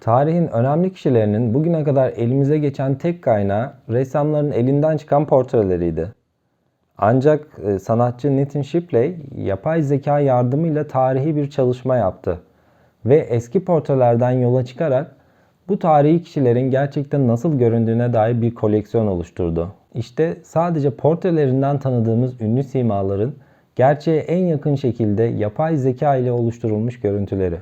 Tarihin önemli kişilerinin bugüne kadar elimize geçen tek kaynağı ressamların elinden çıkan portreleriydi. Ancak e, sanatçı Nitin Shipley yapay zeka yardımıyla tarihi bir çalışma yaptı ve eski portrelerden yola çıkarak bu tarihi kişilerin gerçekten nasıl göründüğüne dair bir koleksiyon oluşturdu. İşte sadece portrelerinden tanıdığımız ünlü simaların gerçeğe en yakın şekilde yapay zeka ile oluşturulmuş görüntüleri.